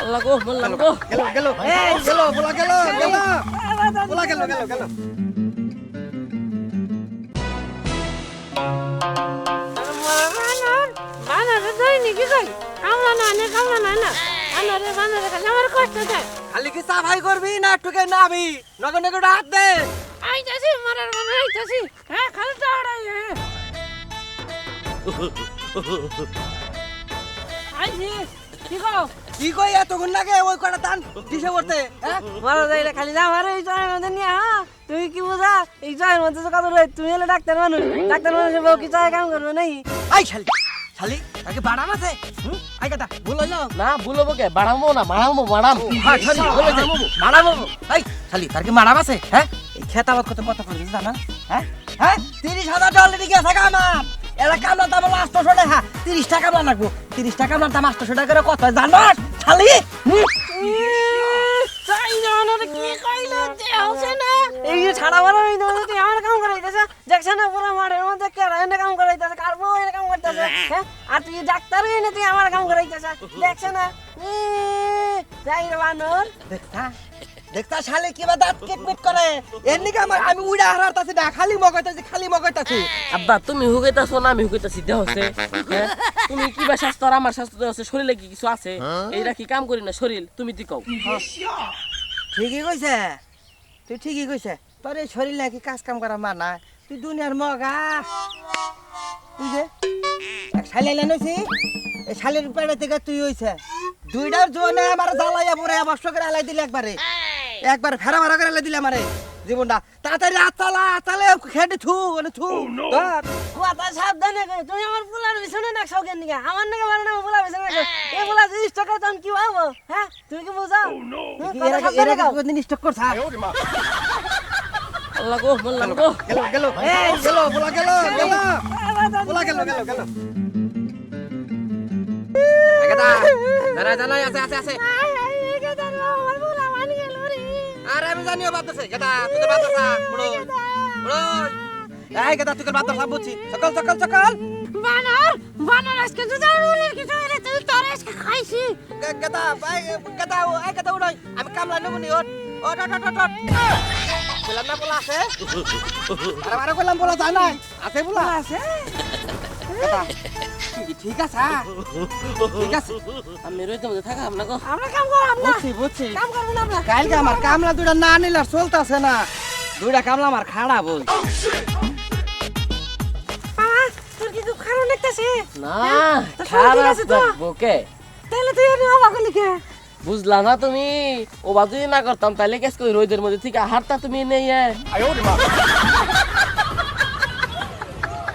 আল্লাহ গো বললাম গো গেল গেল এই গেল বলা গেল গেল বলা গেল গেল গেল বানর বানরে ধরে নাকি কই কামলা না নে কামলা না না বানরে বানরে কাছে আমার কষ্ট দেয় খালি কি সাফাই করবি না টুকে নাবি নগর নগর হাত দে আইতাছি মারার বানর আইতাছি হ্যাঁ খালি টাড়াই আইছি কি কই এতক্ষণ লাগে ওই কটা টান দিশে করতে হ্যাঁ? মারা যায় না, খালি যা মারে এই জয়ের মধ্যে নিয়ে হ্যাঁ? তুই কি বোঝা? এই জয়ের মধ্যে তো কথা রয়ে তুমি হলে ডাক্তার মানুষ। ডাক্তার মানুষের বউ কি চায় কাম করবে নাই আই শালি শালি তাকে বাড়াম আছে? আই কথা ভুল হইল না ভুলবো কে? বাড়াবো না বাড়াবো বাড়াম হ্যাঁ ভুল হইছে মারাবো আই শালি তার কি মারাম আছে? হ্যাঁ? এই খেতাবাদ কত কথা করে জানা? হ্যাঁ? হ্যাঁ? তিরিশ হাজার অলরেডি গেছে আমার। এরা কামলার দাম হলো আটশোশো টাকা তিরিশ টাকা কামলা লাগবো। তিরিশ টাকা কামলার দাম আটশোশো টাকা করে কত জানাস না। এই যে ছাড়া আমার কাম করাইতেছে। দেখছ না পুরো মাঠের মধ্যে কে এনে কাম করাইতেছে? কার বউ এনে কাম করতেছে? হ্যাঁ। আর তুই ডাক্তার এনে তুই আমার কাম করাইতেছে? দেখছ না? ই, যাই বানর। দেখতা? দেখতা শালি কিবা দাঁত কিটমিট করে। এর নিকে আমার আমি উড়া হারাতাছি না খালি মগাইতাছি খালি মগাইতাছি আব্বা তুমি না আমি হ্যাঁ? তুমি স্বাস্থ্য আর আমার স্বাস্থ্য দেহ শরীরে কি কিছু আছে? এইটা কি কাম করি না শরীর? তুমি দি কও। ঠিকই কইছে। তুই ঠিকই কইছে। তোর এই শরীর নাকি কাজ কাম করা মানা? তুই দুনিয়ার মগা তুই যে শালি নইছি? এই শালির পেড়ে থেকে তুই হইছে। দুইটার জোনে আমার জ্বালাইয়া পরে আবার করে আলাই দিলে একবারে। একবার ফেরা ফেরা করে আলাই দিলে আমারে। জীবনটা। তাড়াতাড়ি আতালা আতালে খেটে থু মানে থু। ধর। কথা সাবধানে কই, তুমি আমার পোলার বিছানে না খাও কেন আমার নাকি মারে না পোলা বিছানে রাখো এই পোলা জিনিস টাকা তখন কি হব হ্যাঁ? তুমি কি বুঝাও হ্যাঁ, কথা এরা কও। কোনদিন স্টক করছ আল্লাহ গো বললাম গো। গেল গেল। এই গেল বলা গেল গেল। বলা গেল গেল গেল। একাদা দাঁড়া দাঁড়া আছে আছে আছে। আরে আমি জানিও গেদা তুই তো বাদ আসা বড় বড় এই গেদা তুই বাদ আসা বুঝছি। সকাল সকাল সকাল বানর আজকে কিছু হইলে তুই তোর আজকে খাইছি। গেদা ভাই গেদা এই গেদা উড়াই। আমি কামলা নেব নি ওট ওট ওট ওট ওট বললাম না বলা আছে? আরে আরে বললাম বলা যায় নাই। আছে বলা আছে? গেদা ঠিক আছে হ্যাঁ? ঠিক আছে। আমি রইতে মধ্যে থাকা না গো। আমরা কাম করব না বুঝছি বুঝছি কাম করব না আমরা। কালকে আমার কামলা দুইটা না নিলে আর চলতেছে না। দুইটা কামলা আমার খাড়া বল। তোর কি খুব খারাপ লাগতেছে? না তো সব ঠিক খারাপ বকে। তাহলে তুই এনে অবাক বুঝলা না তুমি? ও বাজু না করতাম তাহলে কেস কই রোদের মধ্যে থেকে হারতা তুমি নেই